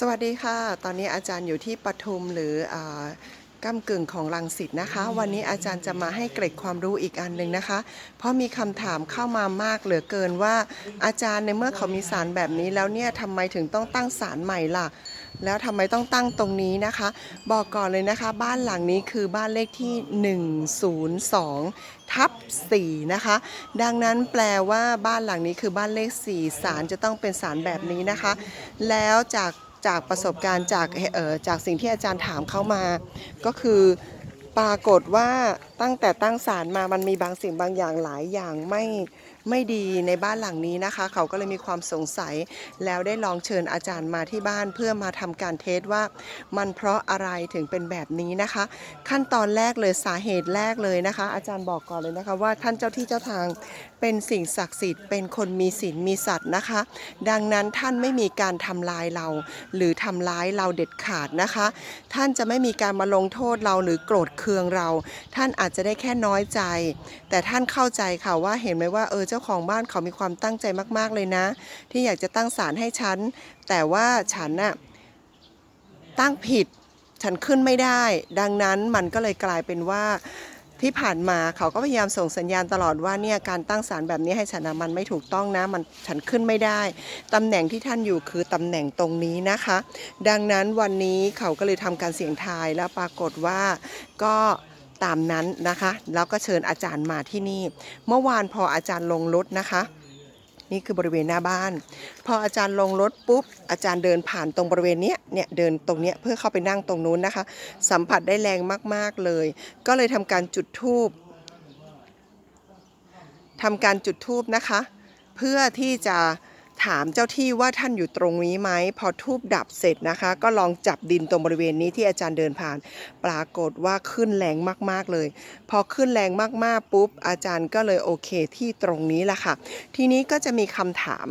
สวัสดีค่ะ ตอนนี้อาจารย์อยู่ที่ปทุมหรืออ่าก้ากึ่งของลังสิตนะคะ วันนี้อาจารย์จะมาให้เกร็ดความรู้อีกอันหนึ่งนะคะ เพราะมีคำถามเข้ามามากเหลือเกินว่า อาจารย์ในเมื่อเขามีสารแบบนี้แล้วเนี่ยทำไมถึงต้องตั้งสารใหม่ล่ะ แล้วทำไมต้องตั้งตรงนี้นะคะ บอกก่อนเลยนะคะ บ้านหลังนี้คือบ้านเลขที่ 102 ทับ 4 นะคะ ดังนั้นแปลว่าบ้านหลังนี้คือบ้านเลข 4 สารจะต้องเป็นสารแบบนี้นะคะ แล้วจาก จากประสบการณ์จากเอ่อจากสิ่งที่อาจารย์ถามเข้ามา ก็คือปรากฏว่าตั้งแต่ตั้งศาลมามันมีบางสิ่งบางอย่างหลายอย่างไม่ ไม่ดีในบ้านหลังนี้นะคะ เขาก็เลยมีความสงสัย แล้วได้ลองเชิญอาจารย์มาที่บ้านเพื่อมาทำการเทสว่า มันเพราะอะไรถึงเป็นแบบนี้นะคะ ขั้นตอนแรกเลยสาเหตุแรกเลยนะคะ อาจารย์บอกก่อนเลยนะคะ ว่าท่านเจ้าที่เจ้าทางเป็นสิ่งศักดิ์สิทธิ์เป็นคนมีศีลมีสัตว์นะคะ ดังนั้นท่านไม่มีการทำลายเรา หรือทำร้ายเราเด็ดขาดนะคะ ท่านจะไม่มีการมาลงโทษเราหรือโกรธเคืองเรา ท่านอาจจะได้แค่น้อยใจ แต่ท่านเข้าใจค่ะว่าเห็นไหมว่าเออเจ้าาของบ้านเขามีความตั้งใจมาก ๆ เลยนะ ที่อยากจะตั้งศาลให้ฉัน แต่ว่าฉันน่ะตั้งผิดฉันขึ้นไม่ได้ ดังนั้นมันก็เลยกลายเป็นว่าที่ผ่านมาเขาก็พยายามส่งสัญญาณตลอดว่าเนี่ยการตั้งศาลแบบนี้ให้ฉันนะมันไม่ถูกต้องนะมันฉันขึ้นไม่ได้ตำแหน่งที่ท่านอยู่คือตำแหน่งตรงนี้นะคะ ดังนั้นวันนี้เขาก็เลยทำการเสี่ยงทายแล้วปรากฏว่าก็ ตามนั้นนะคะ แล้วก็เชิญอาจารย์มาที่นี่ เมื่อวานพออาจารย์ลงรถนะคะ นี่คือบริเวณหน้าบ้าน พออาจารย์ลงรถปุ๊บ อาจารย์เดินผ่านตรงบริเวณเนี้ยเนี่ยเดินตรงเนี้ยเพื่อเข้าไปนั่งตรงนู้นนะคะ สัมผัสได้แรงมากๆเลย ก็เลยทำการจุดธูปทำการจุดธูปนะคะ เพื่อที่จะ ถามเจ้าที่ว่าท่านอยู่ตรงนี้ไหมพอทูบดับเสร็จนะคะ ก็ลองจับดินตรงบริเวณนี้ที่อาจารย์เดินผ่าน ปรากฏว่าขึ้นแรงมากๆเลย พอขึ้นแรงมากๆปุ๊บอาจารย์ก็เลยโอเคที่ตรงนี้แหละค่ะ ทีนี้ก็จะมีคำถาม